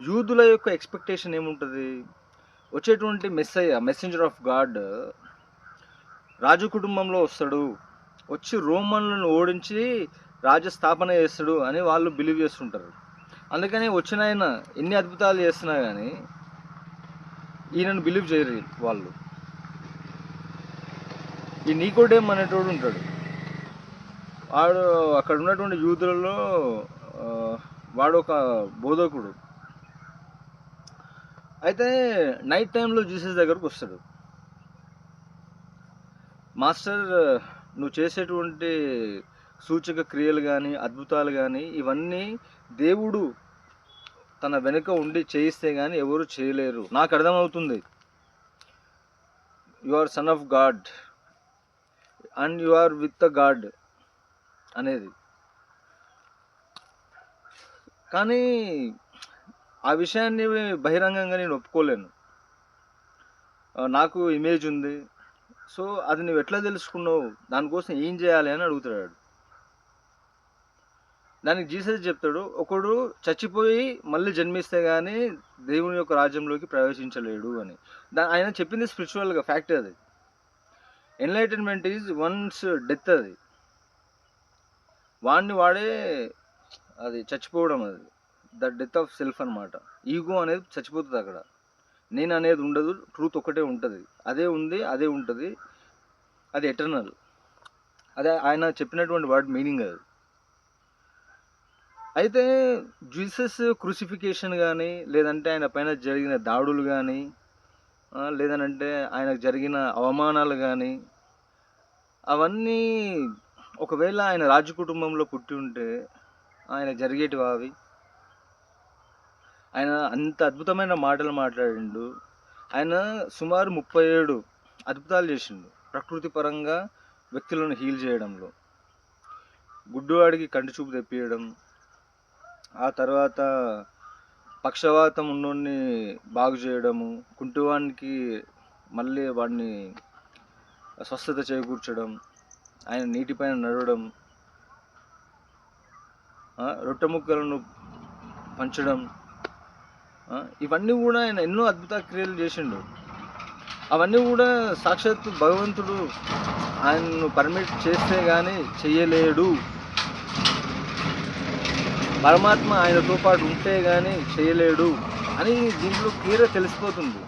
యూదుల యొక్క ఎక్స్పెక్టేషన్ ఏముంటుంది? వచ్చేటువంటి మెస్సయ్య మెసెంజర్ ఆఫ్ గాడ్ రాజు కుటుంబంలో వస్తాడు. వచ్చి రోమన్లను ఓడించి రాజస్థాపన చేస్తాడు అని వాళ్ళు బిలీవ్ చేస్తుంటారు. అందుకని వచ్చిన ఆయన ఎన్ని అద్భుతాలు చేస్తున్నా కానీ ఈయనను బిలీవ్ చేయరు వాళ్ళు. ఈ నీకోడేమ్ అనేటోడు ఉంటాడు. వాడు అక్కడ ఉన్నటువంటి యూదులలో వాడు ఒక బోధకుడు. అయితే నైట్ టైంలో జీసస్ దగ్గరకు వస్తాడు. మాస్టర్ నువ్వు చేసేటువంటి సూచక క్రియలు కానీ అద్భుతాలు కానీ ఇవన్నీ దేవుడు తన వెనుక ఉండి చేయిస్తే కానీ ఎవరు చేయలేరు. నాకు అర్థమవుతుంది. You are son of God and you are with the God అనేది. కానీ ఆ విషయాన్ని బహిరంగంగా నేను ఒప్పుకోలేను. నాకు ఇమేజ్ ఉంది. సో అది నువ్వు ఎట్లా తెలుసుకున్నావు? దానికోసం ఏం చేయాలి అని అడుగుతాడు దానికి జీసస్ చెప్తాడు ఒకడు చచ్చిపోయి మళ్ళీ జన్మిస్తే కానీ దేవుని యొక్క రాజ్యంలోకి ప్రవేశించలేడు అని. దా ఆయన చెప్పింది స్పిరిచువల్గా ఫ్యాక్ట్ అది. ఎన్లైటన్మెంట్ ఈజ్ వన్స్ డెత్ అది. వాడిని వాడే అది చచ్చిపోవడం అది. ద డెత్ ఆఫ్ సెల్ఫ్ అనమాట ఈగో అనేది చచ్చిపోతుంది అక్కడ. నేను అనేది ఉండదు ట్రూత్ ఒకటే ఉంటుంది. అదే ఉంది అదే ఉంటుంది. అది ఎటర్నల్. అదే ఆయన చెప్పినటువంటి వర్డ్ మీనింగ్ అది. అయితే జీసస్ క్రూసిఫికేషన్ కానీ లేదంటే ఆయన పైన జరిగిన దాడులు కానీ లేదనంటే ఆయనకు జరిగిన అవమానాలు కానీ అవన్నీ ఒకవేళ ఆయన రాజు కుటుంబంలో పుట్టి ఉంటే ఆయన జరిగేటివి అవి. ఆయన అంత అద్భుతమైన మాటలు మాట్లాడిండు. ఆయన సుమారు ముప్పై ఏడు అద్భుతాలు చేసిండు. ప్రకృతి పరంగా వ్యక్తులను హీల్ చేయడంలో. గుడ్డువాడికి కంటి చూపు తెప్పియడం. ఆ తర్వాత పక్షవాతం ఉన్నోడిని బాగు చేయడము. కుంటివానికి మళ్ళీ వాడిని స్వస్థత చేకూర్చడం. ఆయన నీటిపైన నడవడం. రొట్టె ముక్కలను పంచడం. ఇవన్నీ కూడా ఆయన ఎన్నో అద్భుత క్రియలు చేసిండు. అవన్నీ కూడా సాక్షాత్తు భగవంతుడు ఆయన్ను పర్మిట్ చేస్తే కానీ చెయ్యలేడు. పరమాత్మ ఆయనతో పాటు ఉంటే కానీ చేయలేడు అని దీంట్లో క్లియర్గా తెలిసిపోతుంది.